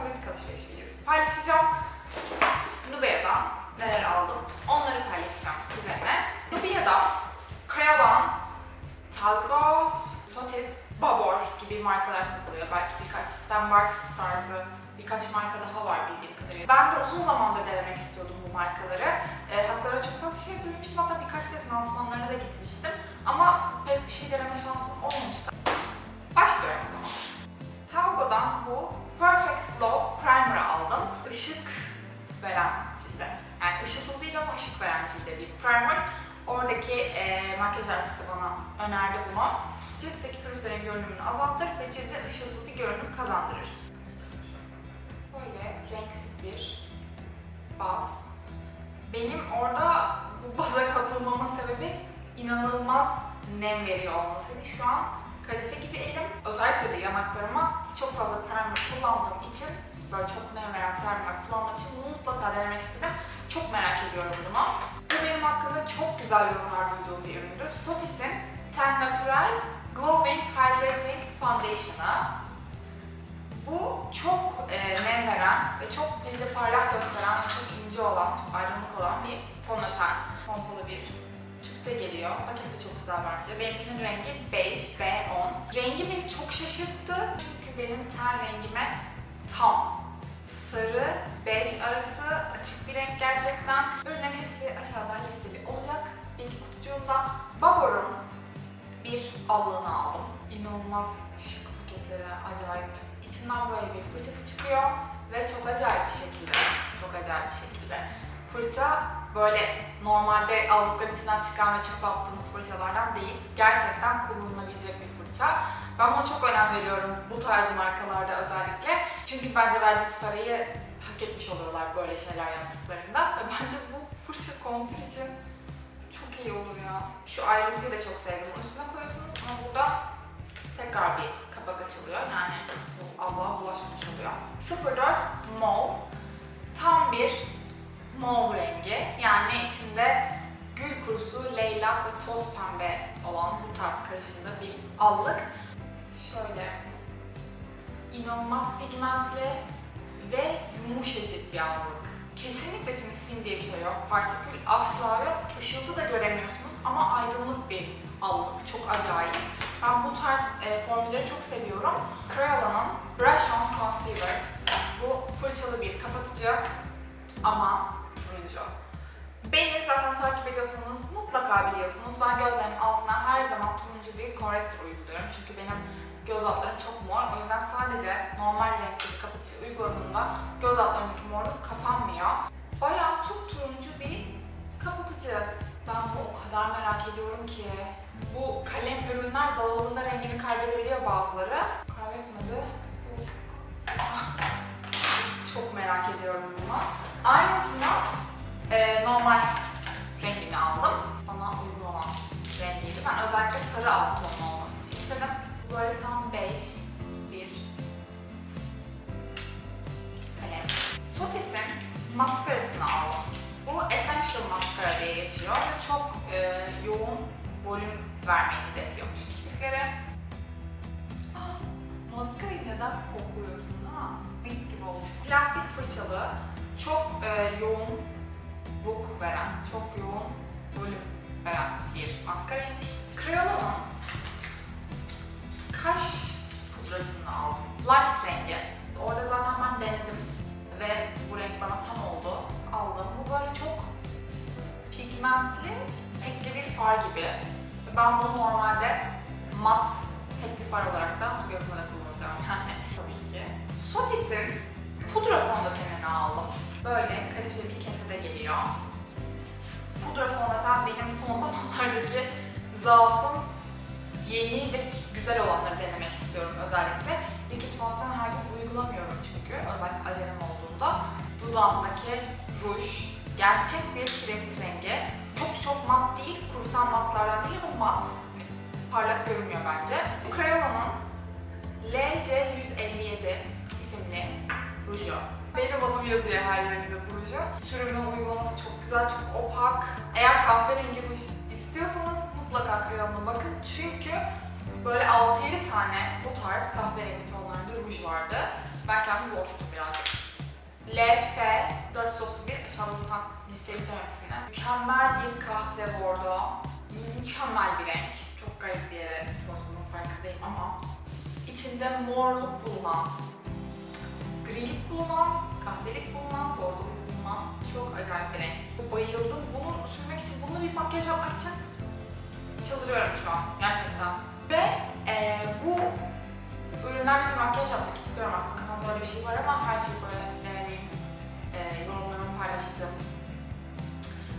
alışveriş videosu paylaşacağım. Nubia'dan neler aldım onları paylaşacağım sizinle. Nubia'da Crayon, Talgo, Sotis, Babor gibi markalar satılıyor. Belki birkaç Stemworks tarzı birkaç marka daha var bildiğim kadarıyla. Ben de uzun zamandır denemek istiyordum bu markaları. E, haklara çok fazla şey duymuştum. Hatta birkaç kez lansmanlarına da gitmiştim. Ama pek bir şey deneme şansım olmamıştı. Başlıyorum o zaman. Talgo'dan bu Perfect Glow Primer'ı aldım. Işık veren cilde. Yani ışıltılı değil ama ışık veren cilde bir primer. Oradaki e, makyaj artisti bana önerdi bunu. Ciltteki pürüzlerin görünümünü azaltır ve cilde ışıltılı bir görünüm kazandırır. Böyle renksiz bir baz. Benim orada bu baza kapılmama sebebi inanılmaz nem veriyor olmasıydı. Şu an kadife gibi elim. Özellikle de yanaklarıma çok fazla primer kullandığım için, böyle çok nem veren primer kullandığım için mutlaka denemek istedim. Çok merak ediyorum bunu. Bu benim hakkında çok güzel yorumlar duyduğum bir üründür. Sotis'in Ten Natural Glowing Hydrating Foundation'ı. Bu çok e, nem veren ve çok cildi parlak gösteren çok ince olan, aydınlık olan bir fondöten. Pompalı bir tüpte geliyor. Paketi çok güzel bence. Benimkinin rengi beige B10. Rengi beni çok şaşırttı. Çünkü benim ten rengime tam. Sarı, bej arası açık bir renk gerçekten. Ürünlerin hepsi aşağıda listeli olacak. Bilgi kutucuğumda Babor'un bir allığını aldım. İnanılmaz şık paketleri, acayip. İçinden böyle bir fırçası çıkıyor ve çok acayip bir şekilde, çok acayip bir şekilde. Fırça böyle normalde aldıkların içinden çıkan ve çöpe attığımız fırçalardan değil. Gerçekten kullanılabilecek bir fırça. Ben buna çok önem veriyorum bu tarz markalarda özellikle. Çünkü bence verdiğiniz parayı hak etmiş oluyorlar böyle şeyler yaptıklarında. Ve bence bu fırça kontür için çok iyi olur ya. Şu ayrıntıyı da çok sevdim. Üstüne koyuyorsunuz ama burada tekrar bir kapak açılıyor. Yani bu Allah'a bulaşmamış oluyor. 04 Mauve. Tam bir mauve rengi. Yani içinde gül kurusu, leylak ve toz pembe olan bu tarz karışımda bir allık. Şöyle inanılmaz pigmentli ve yumuşacık bir allık. Kesinlikle içinde sim diye bir şey yok. Partikül asla yok. Işıltı da göremiyorsunuz ama aydınlık bir allık. Çok acayip. Ben bu tarz e, formülleri çok seviyorum. Crayolan'ın Brush On Concealer. Bu fırçalı bir kapatıcı ama turuncu. Beni zaten takip ediyorsanız mutlaka biliyorsunuz. Ben gözlerimin altına her zaman turuncu bir corrector uyguluyorum. Çünkü benim göz altlarım çok mor. O yüzden sadece normal renkli bir kapatıcı uyguladığımda göz altlarındaki morluk kapanmıyor. Bayağı turuncu bir kapatıcı. Ben bunu o kadar merak ediyorum ki. Bu kalem ürünler dağıldığında rengini kaybedebiliyor bazıları. Kaybetmedi. Çok merak ediyorum bunu. Aynısını e, normal rengini aldım. Bana uygun olan rengiydi. Ben özellikle sarı alt tonlu olmasını istedim. Böyle tam bej bir kalem. Sotis'in maskarasını aldım. Bu Essential Maskara diye geçiyor ve çok e, yoğun volüm vermeyi hedefliyormuş kirpiklere. Maskarayı neden kokuyorsun ha? İlk gibi oldu. Plastik fırçalı, çok e, yoğun look veren, çok yoğun volüm veren bir maskaraymış. Crayolan'ın kaş pudrasını aldım. Light rengi. Orada zaten ben denedim ve bu renk bana tam oldu. Aldım. Bu böyle çok pigmentli, tekli bir far gibi. Ben bunu normalde mat tekli far olarak da de kullanacağım yani tabii ki. Sotis'in pudra ruj, gerçek bir kiremit rengi. Çok çok mat değil, kurutan matlardan değil ama mat. Parlak görünmüyor bence. Bu Crayolan'ın LC157 isimli ruju. Benim adım yazıyor her yerinde bu ruju. Sürümün uygulaması çok güzel, çok opak. Eğer kahverengi ruj istiyorsanız mutlaka Crayon'a bakın. Çünkü böyle 6-7 tane bu tarz kahverengi tonlarda ruj vardı. Ben kendimi zor tuttum birazcık. LF 431 aşağıda zaten listeleyeceğim hepsini. Mükemmel bir kahve bordo. Mükemmel bir renk. Çok garip bir yere sportunun farkındayım ama içinde morluk bulunan, grilik bulunan, kahvelik bulunan, bordoluk bulunan çok acayip bir renk. Bayıldım. Bunu sürmek için, bununla bir makyaj yapmak için çıldırıyorum şu an gerçekten. Ve eee, bu ürünlerle bir makyaj yapmak istiyorum aslında. Kafamda öyle bir şey var ama her şeyi böyle denediğim, eee yorumlarımı paylaştığım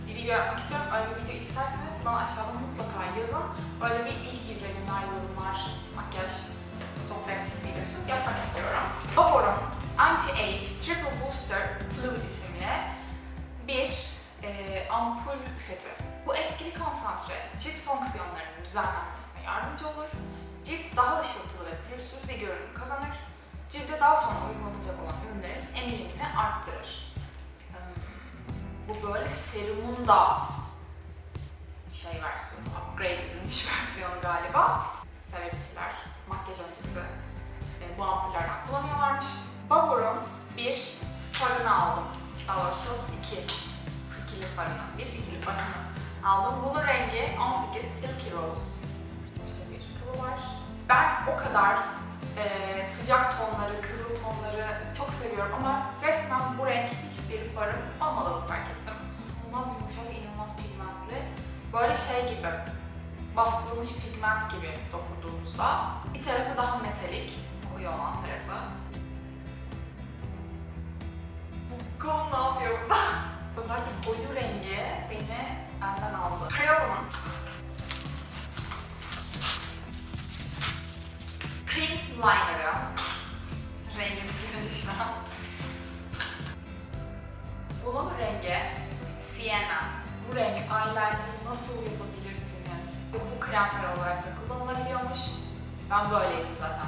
bir video yapmak istiyorum. Öyle bir video isterseniz bana aşağıda mutlaka yazın. Öyle bir ilk izlenimler, yorumlar, Cilde daha sonra uygulanacak olan ürünlerin emilimini arttırır. Hmm, Bu böyle serumun da şey versiyonu, upgrade edilmiş versiyonu galiba. Celebrity'ler makyaj öncesi e, bu ampullerden kullanıyorlarmış. Babor'un bir farını aldım. Daha doğrusu iki. ikili farını. Bir ikili farını aldım. Bunun rengi 18 Silky Rose. Şöyle bir kabı var. Ben o kadar e, sıcak tonları, kızıl tonları çok seviyorum ama resmen bu renk hiçbir farım olmadığını fark ettim. İnanılmaz yumuşak, inanılmaz pigmentli. Böyle şey gibi, bastırılmış pigment gibi dokunduğumuzda. Bir tarafı daha metalik, koyu olan tarafı. Bu kol ne yapıyor? Özellikle koyu rengi beni benden aldı. Crayolan'ın Liner'ı. Rengini bilinci şu an. Bunun rengi Sienna. Bu renk eyeliner'ı nasıl yapabilirsiniz? Bu, krem far olarak da kullanılabiliyormuş. Ben böyleydim zaten.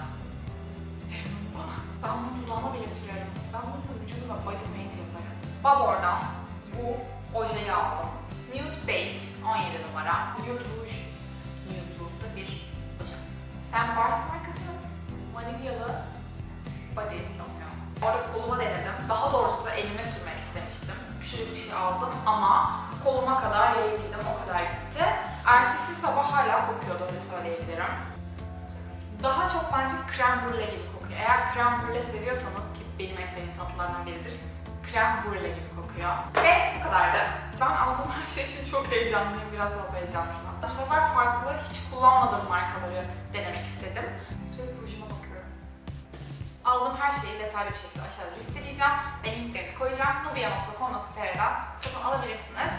Ben bunu dudağıma bile sürerim. Ben bunu vücuduma body paint yaparım. Babor'dan bu ojeyi aldım. Nude Beige 17 numara. Nude Rouge nude'luğunda bir oje. Sen Bars markasının koluma kadar yayabildim. O kadar gitti. Ertesi sabah hala kokuyordu öyle söyleyebilirim. Daha çok bence krem brûle gibi kokuyor. Eğer krem brûle seviyorsanız ki benim en sevdiğim tatlılardan biridir. Krem brûle gibi kokuyor. Ve bu kadardı. Ben aldığım her şey için çok heyecanlıyım. Biraz fazla heyecanlıyım. Bu sefer farklı, hiç kullanmadığım markaları denemek istedim. Sürekli ucuma bakıyorum. Aldığım her şeyi detaylı bir şekilde aşağıda listeleyeceğim ve linklerini koyacağım. nubia.com.tr'den satın alabilirsiniz.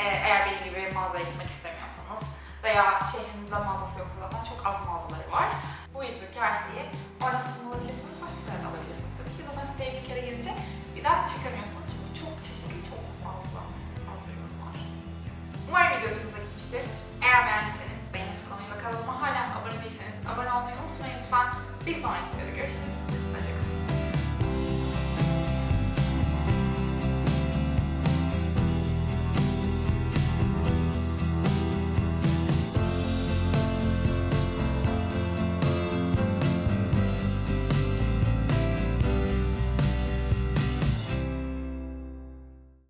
Ee, eğer benim gibi mağazaya gitmek istemiyorsanız veya şehrinizde mağazası yoksa zaten çok az mağazaları var. Bu videodaki her şeyi orada satın alabilirsiniz, başka şeylerden alabilirsiniz. Tabii ki zaten siteye bir kere gelince bir daha çıkamıyor